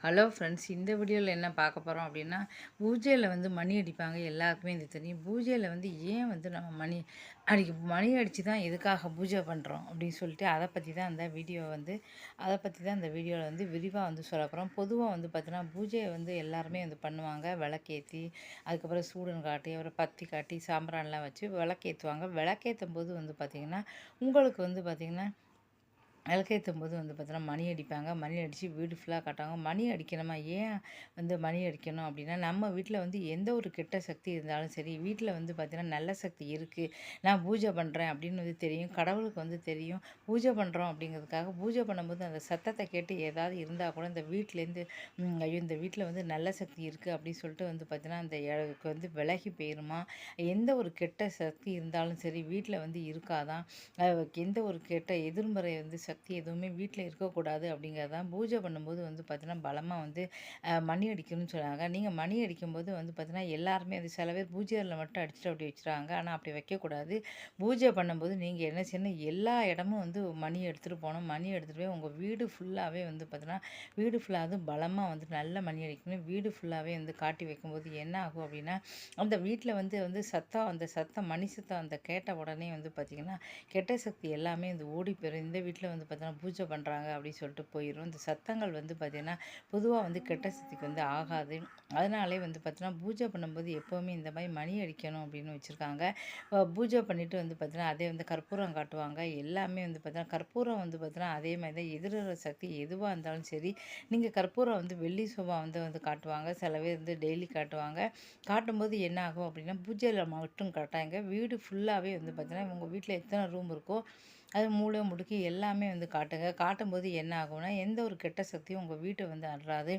Hello friends இந்த வீடியோவில் என்ன பார்க்க போகிறோம் அப்படின்னா பூஜையில் வந்து மணி அடிப்பாங்க எல்லாருக்குமே இது தெரியும். பூஜையில் வந்து ஏன் வந்து நம்ம மணி அடிக்க மணி அடித்து தான் எதுக்காக பூஜை பண்ணுறோம் அப்படின்னு சொல்லிட்டு அதை பற்றி தான் அந்த வீடியோ வந்து அதை பற்றி தான் அந்த வீடியோவில் வந்து விரிவாக வந்து சொல்ல போகிறோம் பொதுவாக வந்து பார்த்தீங்கன்னா பூஜையை வந்து எல்லாருமே வந்து பண்ணுவாங்க. விளக்கேற்றி அதுக்கப்புறம் சூடன் காட்டி அப்புறம் பத்தி காட்டி சாம்பிரான்லாம் வச்சு விளக்கேற்றுவாங்க விளக்கேற்றும் போது வந்து பார்த்திங்கன்னா உங்களுக்கு வந்து பார்த்திங்கன்னா விளக்கேற்றும் போது வந்து பார்த்தோன்னா மணி அடிப்பாங்க. மணி அடித்து வீடு ஃபுல்லாக காட்டுவாங்க. மணி அடிக்கணுமா? ஏன் வந்து மணி அடிக்கணும் அப்படின்னா நம்ம வீட்டில் வந்து எந்த ஒரு கெட்ட சக்தி இருந்தாலும் சரி வீட்டில் வந்து பார்த்திங்கன்னா நல்ல சக்தி இருக்குது நான் பூஜை பண்ணுறேன் அப்படின்னு வந்து தெரியும். கடவுளுக்கு வந்து தெரியும். பூஜை பண்ணுறோம் அப்படிங்கிறதுக்காக பூஜை பண்ணும்போது அந்த சத்தத்தை கேட்டு ஏதாவது இருந்தால் கூட இந்த வீட்டிலேருந்து ஐயோ இந்த வீட்டில் வந்து நல்ல சக்தி இருக்குது அப்படின்னு சொல்லிட்டு வந்து பார்த்திங்கன்னா அந்த இழக்கு வந்து விலகி போயிருமா? எந்த ஒரு கெட்ட சக்தி இருந்தாலும் சரி வீட்டில் வந்து இருக்காதான் எந்த ஒரு கெட்ட எதிர்மறை வந்து சக்தி எதுவுமே வீட்டில் இருக்கக்கூடாது அப்படிங்கிறது தான் பூஜை பண்ணும்போது வந்து பார்த்திங்கன்னா பலமாக வந்து மணி அடிக்கணும்னு சொன்னாங்க நீங்கள் மணி அடிக்கும்போது வந்து பார்த்திங்கன்னா எல்லாருமே அது சில பேர் பூஜையில் மட்டும் அடிச்சுட்டு அப்படி வச்சுருவாங்க. ஆனால் அப்படி வைக்கக்கூடாது. பூஜை பண்ணும்போது நீங்கள் என்ன செய்யணும்? எல்லா இடமும் வந்து மணி எடுத்துகிட்டு போகணும். மணி எடுத்துகிட்டு போய் உங்கள் வீடு ஃபுல்லாகவே வந்து பார்த்தீங்கன்னா வீடு ஃபுல்லாக வந்து பலமாக வந்து நல்ல மணி அடிக்கணும். வீடு ஃபுல்லாகவே வந்து காட்டி வைக்கும்போது என்ன ஆகும் அப்படின்னா அந்த வீட்டில் வந்து வந்து சத்தம் அந்த சத்தம் மணி சத்தம் அந்த கேட்ட உடனே வந்து பார்த்திங்கன்னா கெட்ட சக்தி எல்லாமே வந்து ஓடி போயிடும் இந்த வீட்டில் வந்து வந்து பார்த்தீங்கன்னா பூஜை பண்ணுறாங்க அப்படின்னு சொல்லிட்டு போயிடும் இந்த சத்தங்கள் வந்து பார்த்திங்கன்னா பொதுவாக வந்து கெட்ட சக்திக்கு வந்து ஆகாது. அதனாலே வந்து பார்த்திங்கன்னா பூஜை பண்ணும்போது எப்போவுமே இந்த மாதிரி மணி அடிக்கணும் அப்படின்னு வச்சுருக்காங்க. பூஜை பண்ணிவிட்டு வந்து பார்த்திங்கன்னா அதே வந்து கற்பூரம் காட்டுவாங்க. எல்லாமே வந்து பார்த்திங்கன்னா கற்பூரம் வந்து பார்த்திங்கன்னா அதே மாதிரி தான் எதிர்கிற சக்தி எதுவாக இருந்தாலும் சரி நீங்கள் கற்பூரம் வந்து வெள்ளி சோபா வந்து வந்து காட்டுவாங்க. சில பேர் வந்து டெய்லி காட்டுவாங்க. காட்டும்போது என்ன ஆகும் அப்படின்னா பூஜையில் மட்டும் காட்டாங்க வீடு ஃபுல்லாகவே வந்து பார்த்திங்கன்னா உங்கள் வீட்டில் எத்தனை ரூம் இருக்கோ அது மூளை முடுக்கி எல்லாமே வந்து காட்டுங்க. காட்டும்போது என்ன ஆகும்னா எந்த ஒரு கெட்ட சக்தியும் உங்கள் வீட்டை வந்து அன்றாது.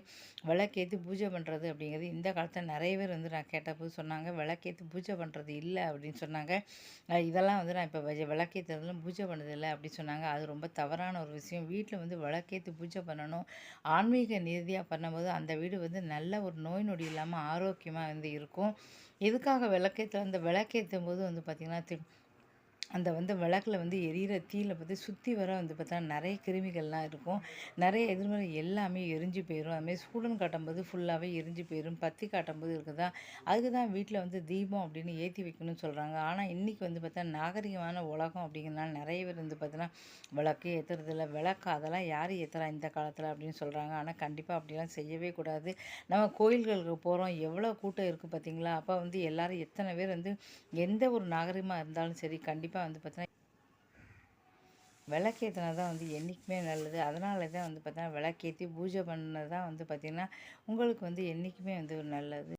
விளக்கேற்றி பூஜை பண்ணுறது அப்படிங்கிறது இந்த காலத்தில் நிறைய பேர் வந்து நான் கேட்டபோது சொன்னாங்க விளக்கேற்றி பூஜை பண்ணுறது இல்லை அப்படின்னு சொன்னாங்க. இதெல்லாம் வந்து நான் இப்போ விளக்கேற்றுறதுலாம் பூஜை பண்ணதில்லை அப்படின்னு சொன்னாங்க. அது ரொம்ப தவறான ஒரு விஷயம். வீட்டில் வந்து விளக்கேற்றி பூஜை பண்ணணும். ஆன்மீக நிதியாக பண்ணும்போது அந்த வீடு வந்து நல்ல ஒரு நோய் நொடி இல்லாமல் ஆரோக்கியமாக வந்து இருக்கும். எதுக்காக விளக்கேற்ற அந்த விளக்கேற்றும் போது வந்து பார்த்திங்கன்னா அந்த வந்து விளக்கில் வந்து எரியிற தீயில் பார்த்து சுற்றி வர வந்து பார்த்தா நிறைய கிருமிகள்லாம் இருக்கும். நிறைய எதிர்மறை எல்லாமே எரிஞ்சு போயிடும் அதுமாதிரி சூடன் காட்டும்போது ஃபுல்லாகவே எரிஞ்சு போயிடும் பத்தி காட்டும்போது இருக்குதா? அதுக்கு தான் வீட்டில் வந்து தீபம் அப்படின்னு ஏற்றி வைக்கணும்னு சொல்கிறாங்க ஆனால் இன்றைக்கி வந்து பார்த்தா நாகரிகமான உலகம் அப்படிங்கிறனால நிறைய பேர் வந்து பார்த்தீங்கன்னா விளக்கு ஏற்றுறதில்ல விளக்கு அதெல்லாம் யார் ஏற்றுறா இந்த காலத்தில் அப்படின்னு சொல்கிறாங்க ஆனால் கண்டிப்பாக அப்படிலாம் செய்யவே கூடாது. நம்ம கோயில்களுக்கு போகிறோம் எவ்வளோ கூட்டம் இருக்குது பார்த்தீங்களா? அப்போ வந்து எல்லோரும் எத்தனை பேர் வந்து எந்த ஒரு நாகரிகமாக இருந்தாலும் சரி கண்டிப்பாக கண்டிப்பாக வந்து பார்த்தீங்கன்னா விளக்கேற்றினா தான் வந்து என்றைக்குமே நல்லது. அதனால தான் வந்து பார்த்தீங்கன்னா விளக்கேற்றி பூஜை பண்ணது தான் வந்து பார்த்திங்கன்னா உங்களுக்கு வந்து என்றைக்குமே வந்து நல்லது.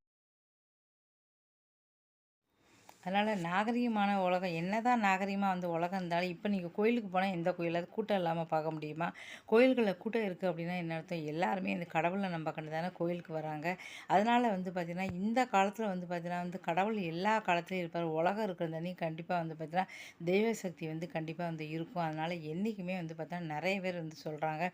அதனால் நாகரிகமான உலகம் என்ன தான் நாகரிகமாக வந்து உலகம் இருந்தாலும் இப்போ நீங்கள் கோயிலுக்கு போனால் எந்த கோயிலாவது கூட்டம் இல்லாமல் பார்க்க முடியுமா? கோயில்களில் கூட்டம் இருக்குது அப்படின்னா என்ன அர்த்தம்? எல்லாருமே இந்த கடவுளை நம்ம கண்டு தானே கோயிலுக்கு வராங்க. அதனால் வந்து பார்த்திங்கன்னா இந்த காலத்தில் வந்து பார்த்திங்கன்னா வந்து கடவுள் எல்லா காலத்துலையும் இருப்பார். உலகம் இருக்கிறதானே கண்டிப்பாக வந்து பார்த்திங்கன்னா தெய்வ சக்தி வந்து கண்டிப்பாக வந்து இருக்கும். அதனால் என்றைக்குமே வந்து பார்த்தோன்னா நிறைய பேர் வந்து சொல்கிறாங்க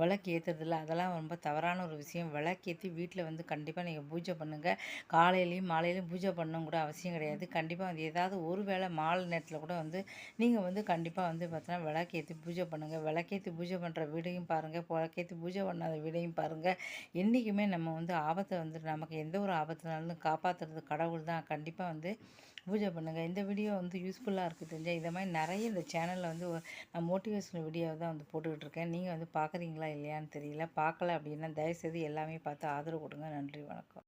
விளக்கு ஏற்றுறதில்ல அதெல்லாம் ரொம்ப தவறான ஒரு விஷயம். விளக்கேற்றி வீட்டில் வந்து கண்டிப்பாக நீங்கள் பூஜை பண்ணுங்கள் காலையிலையும் மாலையிலையும் பூஜை பண்ணணும் கூட அவசியம் கிடையாது. கண்டிப்பாக கண்டிப்பாக வந்து ஏதாவது ஒரு வேளை மாலை நேரத்தில் கூட வந்து நீங்கள் வந்து கண்டிப்பாக வந்து பார்த்தீங்கன்னா விளக்கேற்றி பூஜை பண்ணுங்கள் விளக்கேற்றி பூஜை பண்ணுற வீடையும் பாருங்கள் விளக்கேற்றி பூஜை பண்ணாத வீடையும் பாருங்கள் என்றைக்குமே நம்ம வந்து ஆபத்தை வந்து நமக்கு எந்த ஒரு ஆபத்துனாலும் காப்பாற்றுறது கடவுள் தான். கண்டிப்பாக வந்து பூஜை பண்ணுங்கள் இந்த வீடியோ வந்து யூஸ்ஃபுல்லாக இருக்குது தெரிஞ்சால் இதை மாதிரி நிறைய இந்த சேனலில் வந்து நான் மோட்டிவேஷனல் வீடியோ தான் வந்து போட்டுக்கிட்டு இருக்கேன். நீங்கள் வந்து பார்க்குறீங்களா இல்லையான்னு தெரியல. பார்க்கல அப்படின்னா தயவுசெய்து எல்லாமே பார்த்து ஆதரவு கொடுங்க. நன்றி வணக்கம்.